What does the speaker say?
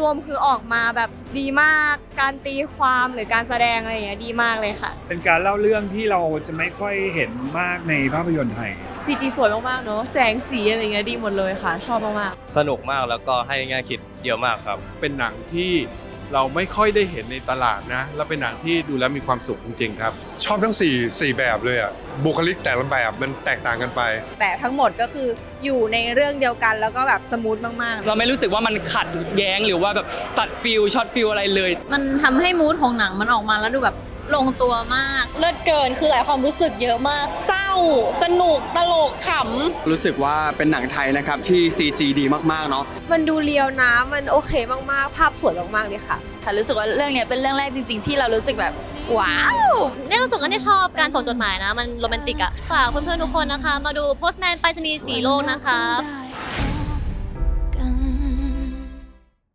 รวมๆคือออกมาแบบดีมาก การตีความหรือการแสดงอะไรอย่างเงี้ยดีมากเลยค่ะ เป็นการเล่าเรื่องที่เราจะไม่ค่อยเห็นมากในภาพยนตร์ไทย ซีจีสวยมากๆเนาะแสงสีอะไรเงี้ยดีหมดเลยค่ะ ชอบมากๆ สนุกมากแล้วก็ให้แง่คิดเยอะมากครับ เป็นหนังที่ เราไม่ค่อยได้เห็นในตลาดนะ แล้วเป็นหนังที่ดูแล้วมีความสุขจริงๆครับ ชอบทั้ง 4 4 แบบเลยอะบุคลิกแต่ละแบบมันแตกต่างกันไป แต่ทั้งหมดก็คืออยู่ในเรื่องเดียวกันแล้วก็แบบสมูทมากเราไม่รู้สึกว่ามันขัดแย้งหรือว่าแบบตัดฟิลช็อตฟิลอะไรเลย มันทำให้มูดของหนังมันออกมาแล้วดูแบบ ลงตัวมาก เลิศเกินคือหลายความรู้สึกเยอะมาก เศร้า สนุกตลกขำรู้สึกว่าเป็นหนังไทยนะครับที่ CG ดีมากๆเนาะ มันดูเรียวนะ มันโอเคมากๆ ภาพสวยมากๆเลยค่ะค่ะรู้สึกว่าเรื่องเนี้ยเป็นเรื่องแรกจริง ๆ ที่เรารู้สึกแบบ ว้าวเนี่ยรู้สึกว่าเนี่ยชอบการส่งจดหมายนะ มันโรแมนติกอะฝากเพื่อนๆทุกคนนะคะ มาดู Postman ไปรษณีย์สีโลกนะคะ